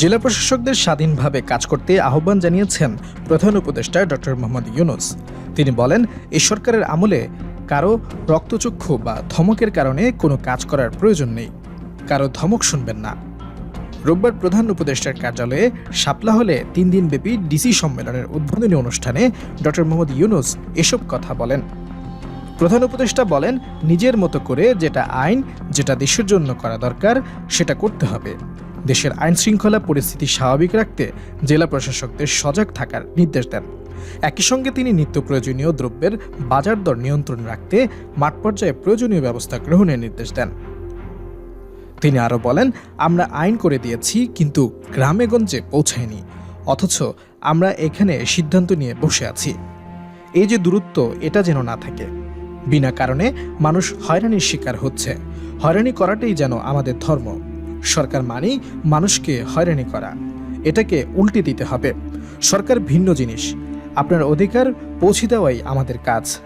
জেলা প্রশাসকদের স্বাধীনভাবে কাজ করতে আহ্বান জানিয়েছেন প্রধান উপদেষ্টা ডক্টর মোহাম্মদ ইউনুস। তিনি বলেন এই সরকারের আমলে কারও রক্তচক্ষু বা ধমকের কারণে কোনো কাজ করার প্রয়োজন নেই। কারও ধমক শুনবেন না। রোববার প্রধান উপদেষ্টার কার্যালয়ে শাপলা হলে তিন দিনব্যাপী ডিসি সম্মেলনের উদ্বোধনী অনুষ্ঠানে ডক্টর মোহাম্মদ ইউনুস এসব কথা বলেন। প্রধান উপদেষ্টা বলেন, নিজের মতো করে যেটা আইন, যেটা দেশের জন্য করা দরকার, সেটা করতে হবে। দেশের আইন শৃঙ্খলা পরিস্থিতি স্বাভাবিক রাখতে জেলা প্রশাসকদের সজাগ থাকার নির্দেশ দেন। একই সঙ্গে তিনি নিত্য প্রয়োজনীয় দ্রব্যের বাজার দর নিয়ন্ত্রণ রাখতে মাঠ পর্যায়ে প্রয়োজনীয় ব্যবস্থা গ্রহণের নির্দেশ দেন। তিনি আরও বলেন, আমরা আইন করে দিয়েছি, কিন্তু গ্রামে গঞ্জে পৌঁছায়নি, অথচ আমরা এখানে সিদ্ধান্ত নিয়ে বসে আছি। এই যে দূরত্ব, এটা যেন না থাকে। বিনা কারণে মানুষ হয়রানির শিকার হচ্ছে। হয়রানি করাটাই যেন আমাদের ধর্ম। সরকার মানেই মানুষকে হয়রানি করা। এটাকে উল্টে দিতে হবে। সরকার ভিন্ন জিনিস। আপনার অধিকার পৌঁছে দেওয়াই আমাদের কাজ।